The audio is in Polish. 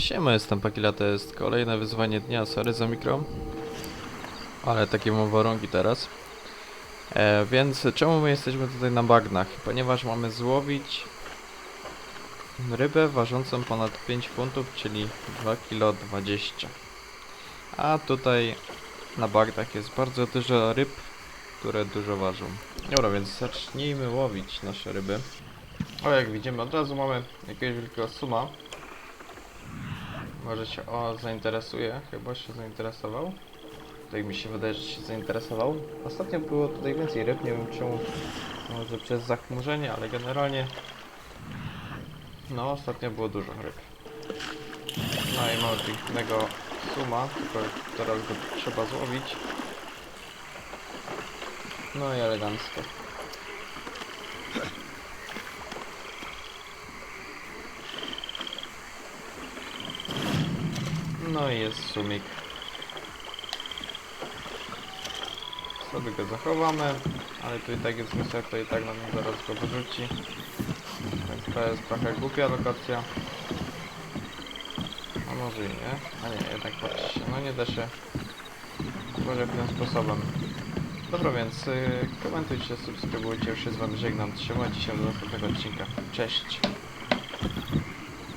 Siema, jestem Pakila, to jest kolejne wyzwanie dnia, sorry za mikro. Ale takie mam warunki teraz. E, więc czemu my jesteśmy tutaj na bagnach? Ponieważ mamy złowić rybę ważącą ponad 5 funtów, czyli 2 kg 20. A tutaj na bagnach jest bardzo dużo ryb, które dużo ważą. Dobra, więc zacznijmy łowić nasze ryby. O, jak widzimy, od razu mamy jakiegoś wielkiego suma. Może się o zainteresuje, chyba się zainteresował. Tak mi się wydaje, że się zainteresował. Ostatnio było tutaj więcej ryb, nie wiem czemu. Może przez zachmurzenie, ale generalnie. No, ostatnio było dużo ryb. No i mamy pięknego suma, tylko teraz go trzeba złowić. No i elegancko. No i jest sumik. Sobie go zachowamy, ale tu i tak jest misja, to i tak nam zaraz go wyrzuci. Więc to jest trochę głupia lokacja. A może i nie? A nie, jednak patrzcie, no nie da się może tym sposobem. Dobra, więc y, komentujcie, subskrybujcie, już się z wami żegnam. Trzymajcie się do następnego odcinka. Cześć!